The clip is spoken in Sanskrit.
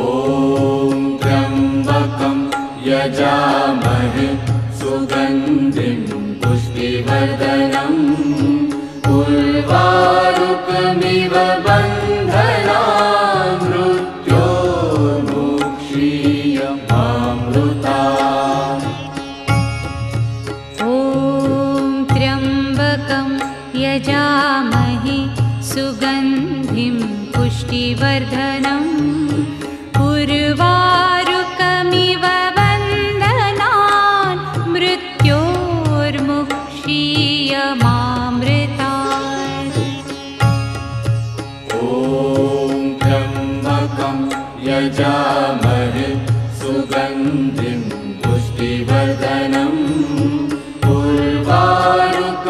ॐ त्र्यम्बकं यजामहे सुगन्धिं पुष्टिवर्धनम् उर्वारुकमिव बन्धना मृत्योर्मुक्षीयमामृता ॐ त्र्यम्बकं यजामहे सुगन्धिं पुष्टिवर्धनम् मृता ॐ चम्बकं यजा सुगन्धिं पुष्टिवर्दनं पुर्वाणक